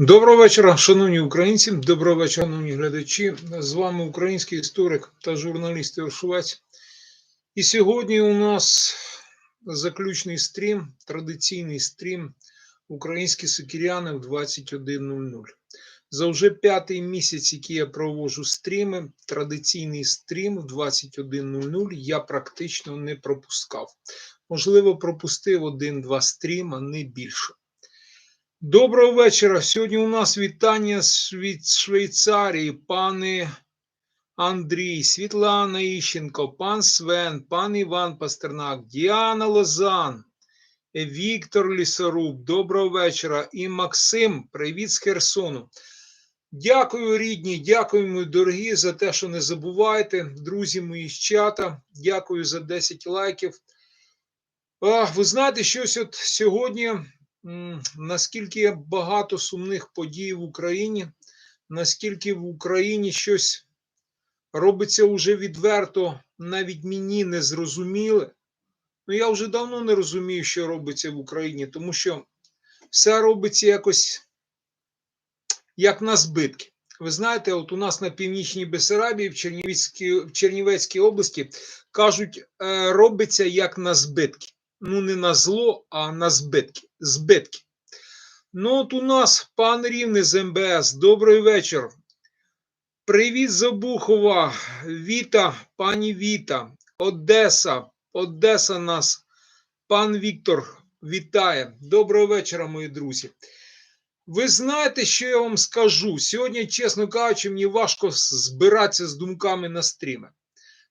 Доброго вечора, шановні українці, доброго вечора, шановні глядачі. З вами український історик та журналіст Ігор І сьогодні у нас заключний стрім, традиційний стрім Українські сокіряни в 21.00. За вже п'ятий місяць, який я проводжу стріми, традиційний стрім в 21.00 я практично не пропускав. Можливо, пропустив один-два стріма, не більше. Доброго вечора. Сьогодні у нас вітання від Швейцарії, пане Андрій, Світлана Іщенко, пан Свен, пан Іван Пастернак, Діана Лозан, Віктор Лісоруб. Доброго вечора. І Максим, привіт з Херсону. Дякую, рідні, дякую, мої дорогі, за те, що не забувайте, друзі мої з чата. Дякую за 10 лайків. Ви знаєте, щось от сьогодні наскільки багато сумних подій в Україні, наскільки в Україні щось робиться уже відверто, навіть мені не зрозуміле. Ну, я вже давно не розумію, що робиться в Україні, тому що все робиться якось як на збитки. Ви знаєте, от у нас на північній Бесарабії, в в Чернівецькій області, кажуть, е, робиться як на збитки ну не на зло, а на збитки. збитки. Ну, от у нас пан Рівний з МБС. Добрий вечір. Привіт з Обухова. Віта, пані Віта, Одеса. Одеса нас. Пан Віктор вітає. Доброго вечора, мої друзі. Ви знаєте, що я вам скажу? Сьогодні, чесно кажучи, мені важко збиратися з думками на стріми.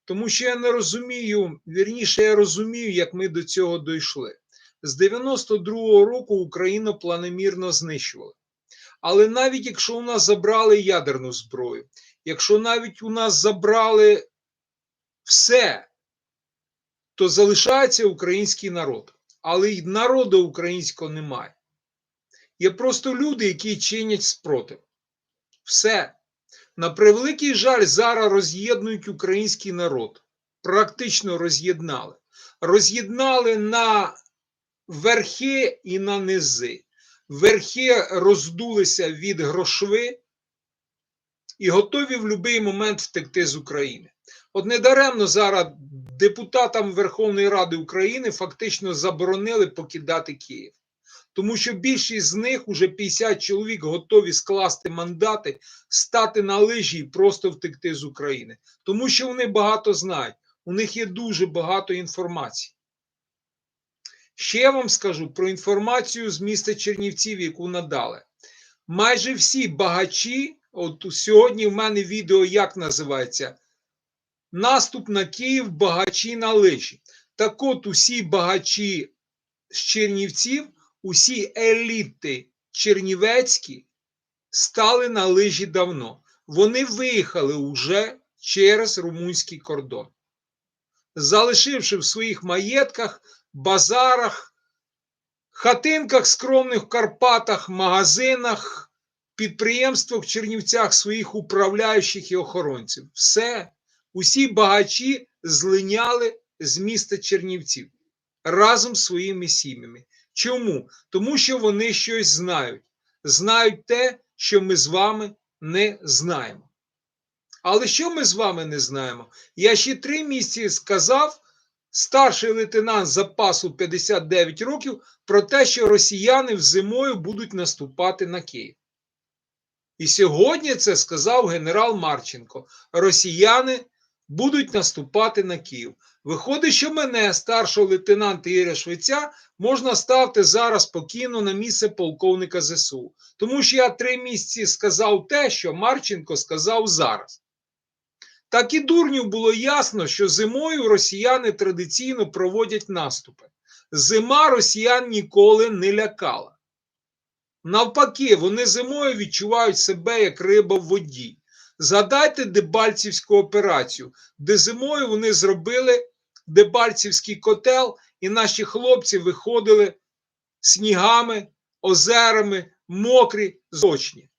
Тому що я не розумію, вірніше, я розумію, як ми до цього дійшли. З 92-го року Україну планомірно знищували. Але навіть якщо у нас забрали ядерну зброю, якщо навіть у нас забрали все, то залишається український народ. Але й народу українського немає. Є просто люди, які чинять спротив. Все. На превеликий жаль, зараз роз'єднують український народ. Практично роз'єднали. Роз'єднали на верхи і на низи. Верхи роздулися від грошви і готові в будь-який момент втекти з України. От недаремно зараз депутатам Верховної Ради України фактично заборонили покидати Київ тому що більшість з них уже 50 чоловік готові скласти мандати, стати на лижі і просто втекти з України, тому що вони багато знають. У них є дуже багато інформації. Ще я вам скажу про інформацію з міста Чернівців, яку надали. Майже всі багачі, от сьогодні в мене відео як називається? Наступ на Київ багачі на лижі. Так от усі багачі з Чернівців усі еліти чернівецькі стали на лижі давно. Вони виїхали уже через румунський кордон, залишивши в своїх маєтках, базарах, хатинках скромних в Карпатах, магазинах, підприємствах в Чернівцях своїх управляючих і охоронців. Все, усі багачі злиняли з міста Чернівців разом з своїми сім'ями. Чому? Тому що вони щось знають. Знають те, що ми з вами не знаємо. Але що ми з вами не знаємо? Я ще три місяці сказав, старший лейтенант запасу 59 років, про те, що росіяни зимою будуть наступати на Київ. І сьогодні це сказав генерал Марченко. Росіяни будуть наступати на Київ. Виходить, що мене, старшого лейтенанта Ігоря Швеця, можна ставити зараз спокійно на місце полковника ЗСУ. Тому що я три місяці сказав те, що Марченко сказав зараз. Так і дурню було ясно, що зимою росіяни традиційно проводять наступи. Зима росіян ніколи не лякала. Навпаки, вони зимою відчувають себе як риба в воді. Згадайте Дебальцівську операцію, де зимою вони зробили Дебальцівський котел, і наші хлопці виходили снігами, озерами, мокрі, зочні.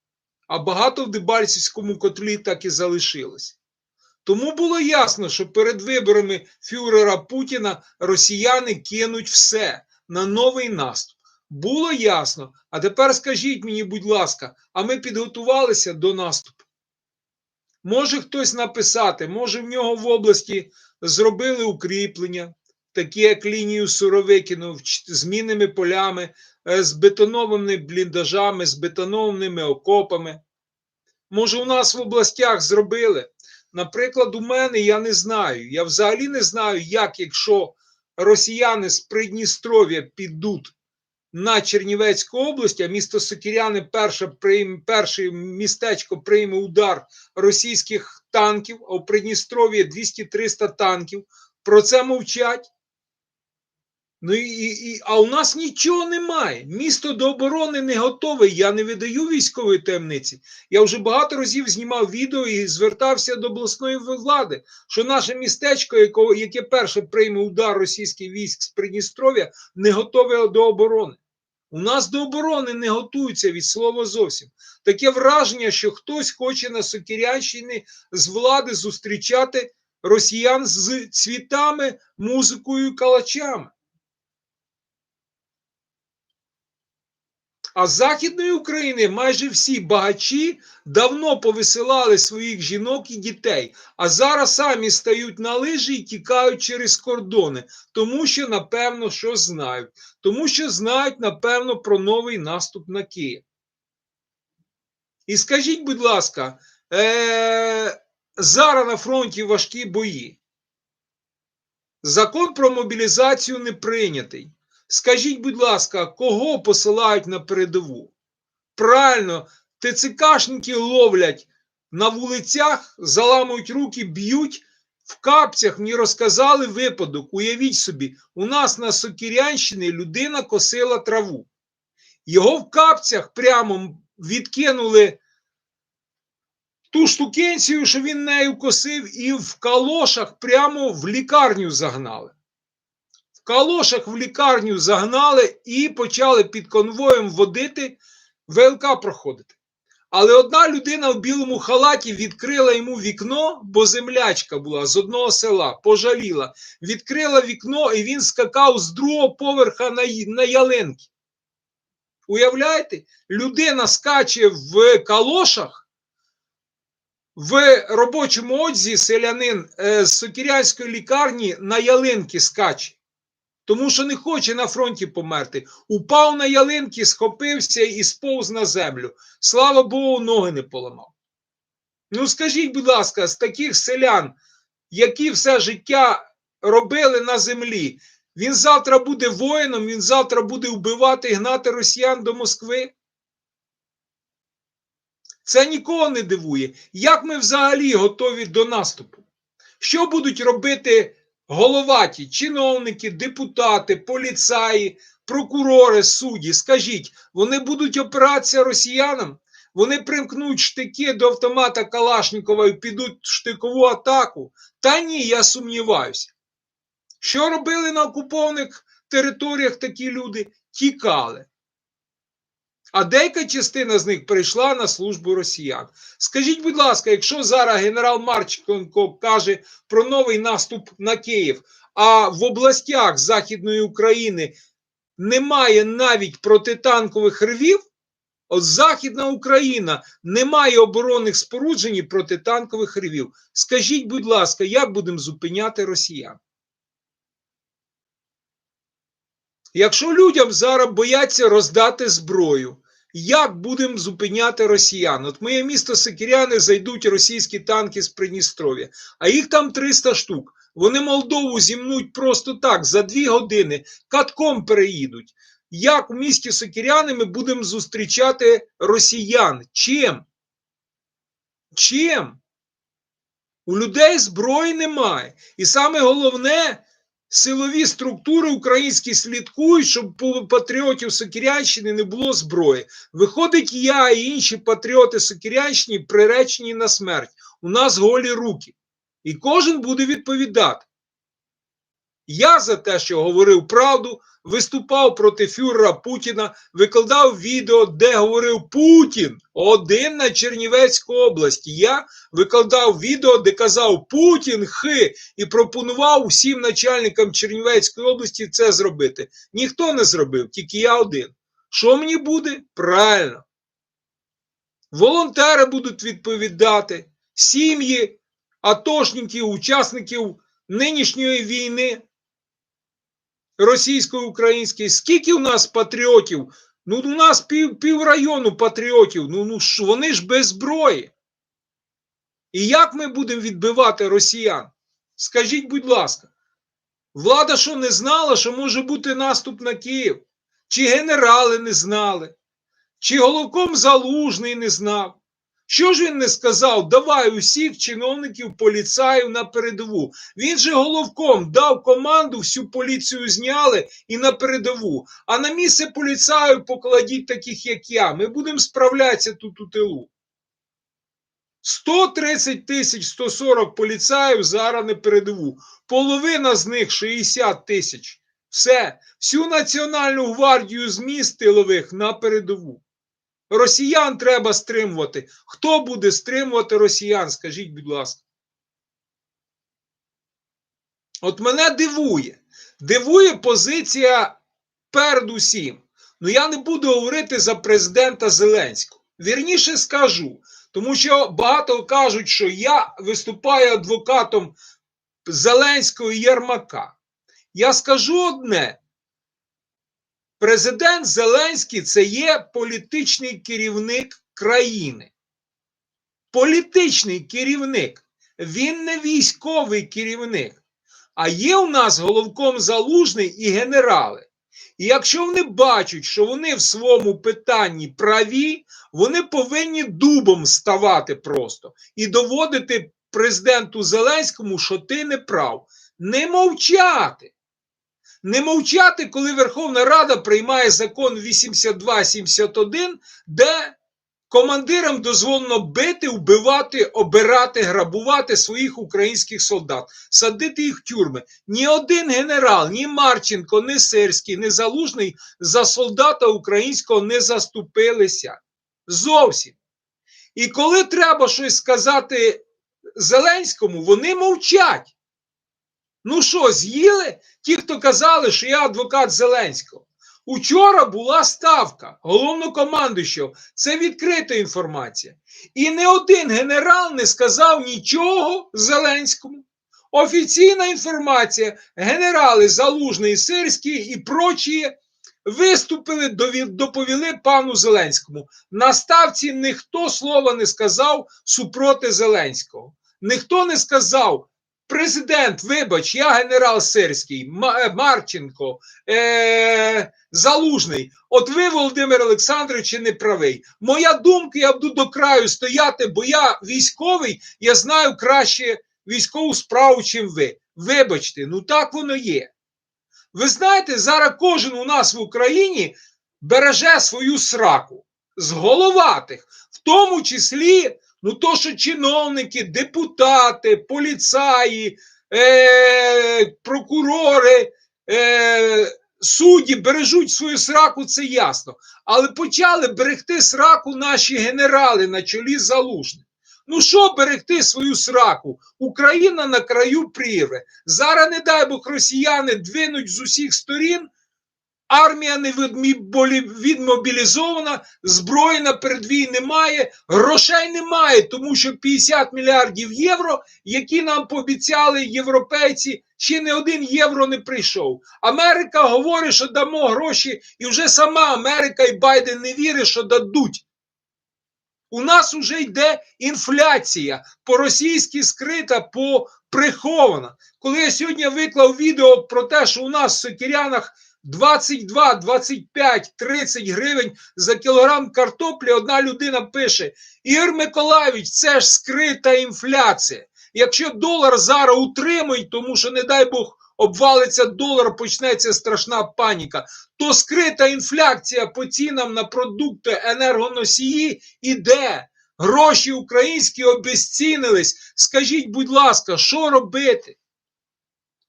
А багато в Дебальцівському котлі так і залишилось. Тому було ясно, що перед виборами фюрера Путіна росіяни кинуть все на новий наступ. Було ясно. А тепер скажіть мені, будь ласка, а ми підготувалися до наступу? Може хтось написати, може в нього в області зробили укріплення, такі як лінію Суровикіну з мінними полями, е, з бетонованими бліндажами, з бетонованими окопами. Може, у нас в областях зробили. Наприклад, у мене я не знаю. Я взагалі не знаю, як якщо росіяни з Придністров'я підуть на Чернівецьку область, а місто Сокіряни перше, перше містечко прийме удар російських танків, а у Придністров'ї 200-300 танків. Про це мовчать. Ну і, і, а у нас нічого немає. Місто до оборони не готове. Я не видаю військової таємниці. Я вже багато разів знімав відео і звертався до обласної влади, що наше містечко, яке перше прийме удар російських військ з Придністров'я, не готове до оборони. У нас до оборони не готуються від слова зовсім. Таке враження, що хтось хоче на Сокірянщині з влади зустрічати росіян з цвітами, музикою і калачами. А з Західної України майже всі багачі давно повисилали своїх жінок і дітей, а зараз самі стають на лижі і тікають через кордони, тому що, напевно, що знають, тому що знають, напевно, про новий наступ на Київ. І скажіть, будь ласка, е- зараз на фронті важкі бої. Закон про мобілізацію не прийнятий. Скажіть, будь ласка, кого посилають на передову? Правильно, ТЦКшники ловлять на вулицях, заламують руки, б'ють. В капцях мені розказали випадок. Уявіть собі, у нас на Сокірянщині людина косила траву. Його в капцях прямо відкинули ту штукенцію, що він нею косив, і в калошах прямо в лікарню загнали калошах в лікарню загнали і почали під конвоєм водити, ВЛК проходити. Але одна людина в білому халаті відкрила йому вікно, бо землячка була з одного села, пожаліла. Відкрила вікно, і він скакав з другого поверха на, на ялинки. Уявляєте, людина скаче в калошах. В робочому одзі селянин з Сокірянської лікарні на ялинки скаче тому що не хоче на фронті померти. Упав на ялинки, схопився і сповз на землю. Слава Богу, ноги не поламав. Ну, скажіть, будь ласка, з таких селян, які все життя робили на землі, він завтра буде воїном, він завтра буде вбивати і гнати росіян до Москви. Це нікого не дивує. Як ми взагалі готові до наступу? Що будуть робити головаті, чиновники, депутати, поліцаї, прокурори, судді, скажіть, вони будуть опиратися росіянам? Вони примкнуть штики до автомата Калашникова і підуть в штикову атаку? Та ні, я сумніваюся. Що робили на окупованих територіях такі люди? Тікали. А деяка частина з них прийшла на службу росіян. Скажіть, будь ласка, якщо зараз генерал Марченко каже про новий наступ на Київ, а в областях Західної України немає навіть протитанкових рвів, от Західна Україна не має оборонних споруджень протитанкових рвів. Скажіть, будь ласка, як будемо зупиняти росіян? Якщо людям зараз бояться роздати зброю, як будемо зупиняти росіян? От моє місто Сикіряни зайдуть російські танки з Придністров'я, а їх там 300 штук. Вони Молдову зімнуть просто так, за дві години катком переїдуть. Як в місті Сокіряни ми будемо зустрічати росіян? Чим? Чим? У людей зброї немає. І саме головне, силові структури українські слідкують, щоб патріотів Сокирянщини не було зброї. Виходить, я і інші патріоти Сокирянщини приречені на смерть. У нас голі руки. І кожен буде відповідати. Я за те, що говорив правду, виступав проти фюрера Путіна, викладав відео, де говорив Путін один на Чернівецьку область. Я викладав відео, де казав Путін хи і пропонував усім начальникам Чернівецької області це зробити. Ніхто не зробив, тільки я один. Що мені буде? Правильно. Волонтери будуть відповідати, сім'ї, атошників, учасників нинішньої війни російсько-української. Скільки у нас патріотів? Ну, у нас пів, пів району патріотів. Ну, ну ж вони ж без зброї. І як ми будемо відбивати росіян? Скажіть, будь ласка, влада що не знала, що може бути наступ на Київ? Чи генерали не знали? Чи головком залужний не знав? Що ж він не сказав? Давай усіх чиновників поліцаїв на передову. Він же головком дав команду, всю поліцію зняли і на передову. А на місце поліцаю покладіть таких, як я. Ми будемо справлятися тут у тилу. 130 тисяч 140 поліцаїв зараз на передову. Половина з них 60 тисяч. Все, всю Національну гвардію з міст тилових на передову. Росіян треба стримувати. Хто буде стримувати росіян? Скажіть, будь ласка. От мене дивує. Дивує позиція передусім. Ну я не буду говорити за президента Зеленського. Вірніше скажу, тому що багато кажуть, що я виступаю адвокатом Зеленського і Єрмака. Я скажу одне: президент Зеленський це є політичний керівник країни. Політичний керівник. Він не військовий керівник. А є у нас головком залужний і генерали. І якщо вони бачать, що вони в своєму питанні праві, вони повинні дубом ставати просто і доводити президенту Зеленському, що ти не прав. Не мовчати. Не мовчати, коли Верховна Рада приймає закон 8271, де командирам дозволено бити, вбивати, обирати, грабувати своїх українських солдат, садити їх в тюрми. Ні один генерал, ні Марченко, ні Сирський, ні Залужний за солдата українського не заступилися. Зовсім. І коли треба щось сказати Зеленському, вони мовчать. Ну що, з'їли ті, хто казали, що я адвокат Зеленського? Учора була ставка головнокомандуючого. Це відкрита інформація. І не один генерал не сказав нічого Зеленському. Офіційна інформація, генерали Залужний, Сирський і прочі виступили, доповіли пану Зеленському. На ставці ніхто слова не сказав супроти Зеленського. Ніхто не сказав. Президент, вибач, я генерал Сирський, Марченко, е- Залужний. От ви, Володимир Олександрович, не правий. Моя думка, я буду до краю стояти, бо я військовий, я знаю краще військову справу, чим ви. Вибачте, ну так воно є. Ви знаєте, зараз кожен у нас в Україні береже свою сраку з головатих, в тому числі. Ну, то, що чиновники, депутати, поліцаї, е, прокурори, е, судді бережуть свою сраку, це ясно. Але почали берегти сраку наші генерали на чолі залужних. Ну, що берегти свою сраку? Україна на краю прірви. Зараз, не дай Бог, росіяни двинуть з усіх сторін. Армія не відмобілізована, зброї на передвій немає, грошей немає, тому що 50 мільярдів євро, які нам пообіцяли європейці, ще не один євро не прийшов. Америка говорить, що дамо гроші, і вже сама Америка і Байден не вірить, що дадуть. У нас вже йде інфляція по-російськи скрита, по прихована. Коли я сьогодні виклав відео про те, що у нас в Сокірянах 22, 25, 30 гривень за кілограм картоплі одна людина пише: Ігор Миколаївич, це ж скрита інфляція. Якщо долар зараз утримують, тому що, не дай Бог, обвалиться долар, почнеться страшна паніка, то скрита інфляція по цінам на продукти енергоносії іде. Гроші українські обезцінились. Скажіть, будь ласка, що робити?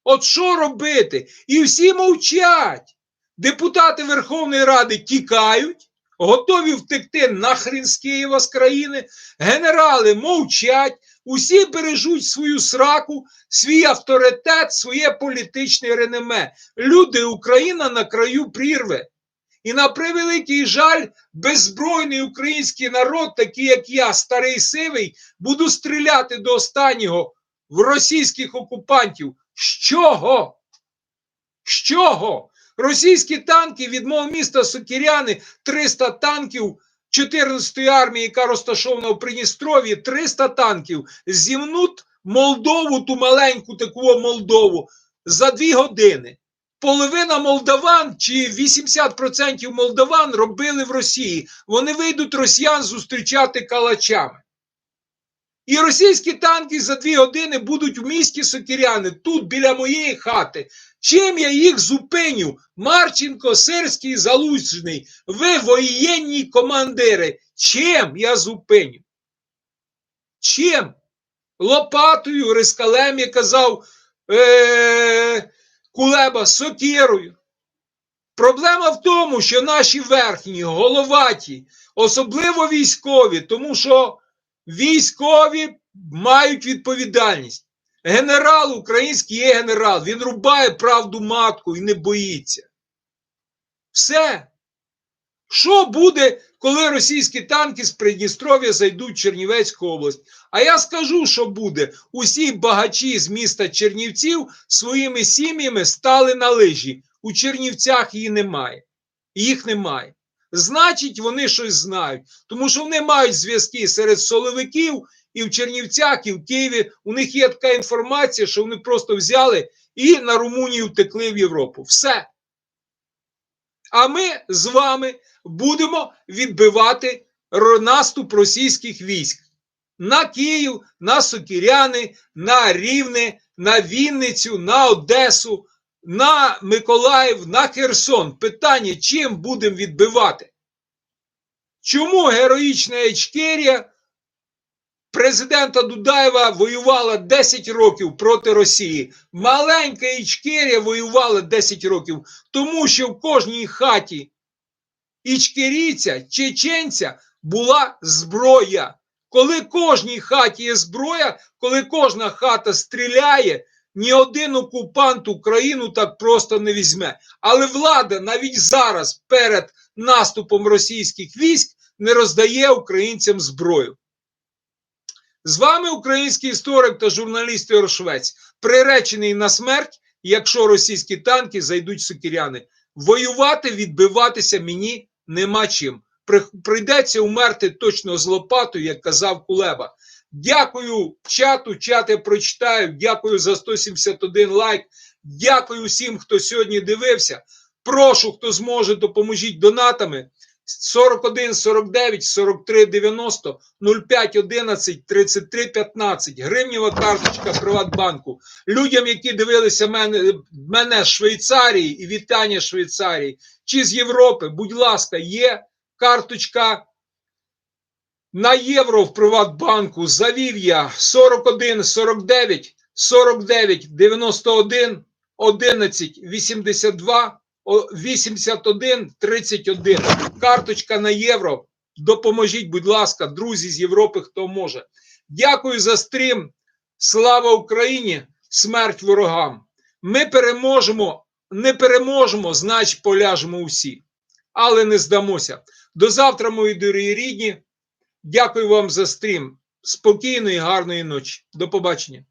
От що робити? І всі мовчать. Депутати Верховної Ради тікають, готові втекти нахрін з Києва з країни. Генерали мовчать, усі бережуть свою сраку, свій авторитет, своє політичне реноме. Люди, Україна на краю прірви. І на превеликий жаль, беззбройний український народ, такий як я, старий сивий, буду стріляти до останнього в російських окупантів. З чого? З чого? Російські танки від мого міста Сокіряни 300 танків 14-ї армії, яка розташована в Придністров'ї, 300 танків зімнуть Молдову, ту маленьку таку Молдову, за дві години. Половина молдаван чи 80% молдаван робили в Росії. Вони вийдуть росіян зустрічати калачами. І російські танки за дві години будуть в місті Сокіряни, тут біля моєї хати. Чим я їх зупиню? Марченко, Сирський, Залужний, ви воєнні командири. Чим я зупиню? Чим? Лопатою, рискалем, я казав е- Кулеба, сокирою. Проблема в тому, що наші верхні, головаті, особливо військові, тому що військові мають відповідальність. Генерал український є генерал, він рубає правду матку і не боїться. Все. Що буде, коли російські танки з Придністров'я зайдуть в Чернівецьку область? А я скажу, що буде. Усі багачі з міста Чернівців своїми сім'ями стали на лижі. У Чернівцях її немає. Їх немає. Значить, вони щось знають, тому що вони мають зв'язки серед соловиків і в Чернівцях, і в Києві. У них є така інформація, що вони просто взяли і на Румунію втекли в Європу. Все. А ми з вами будемо відбивати наступ російських військ на Київ, на Сокіряни, на Рівне, на Вінницю, на Одесу, на Миколаїв, на Херсон. Питання, чим будемо відбивати? Чому героїчна Ічкерія президента Дудаєва воювала 10 років проти Росії? Маленька Ічкерія воювала 10 років, тому що в кожній хаті ічкерійця, чеченця була зброя. Коли кожній хаті є зброя, коли кожна хата стріляє, ні один окупант Україну так просто не візьме. Але влада навіть зараз, перед наступом російських військ, не роздає українцям зброю. З вами український історик та журналіст Ігор Швець, приречений на смерть, якщо російські танки зайдуть в сокіряни. Воювати, відбиватися мені нема чим. Прийдеться умерти точно з лопатою, як казав Кулеба. Дякую чату, чат я прочитаю. Дякую за 171 лайк. Дякую всім, хто сьогодні дивився. Прошу, хто зможе, допоможіть донатами. 41 49 43 90 05 11 33 15 гривнєва карточка Приватбанку. Людям, які дивилися мене, мене з Швейцарії і вітання Швейцарії чи з Європи, будь ласка, є карточка на євро в Приватбанку. Завів я 41 49 49 91 11 82 81 31. Карточка на євро. Допоможіть, будь ласка, друзі з Європи, хто може. Дякую за стрім. Слава Україні! Смерть ворогам! Ми переможемо, не переможемо, значить поляжемо усі. Але не здамося. До завтра, мої дорогі рідні. Дякую вам за стрім. Спокійної, гарної ночі. До побачення.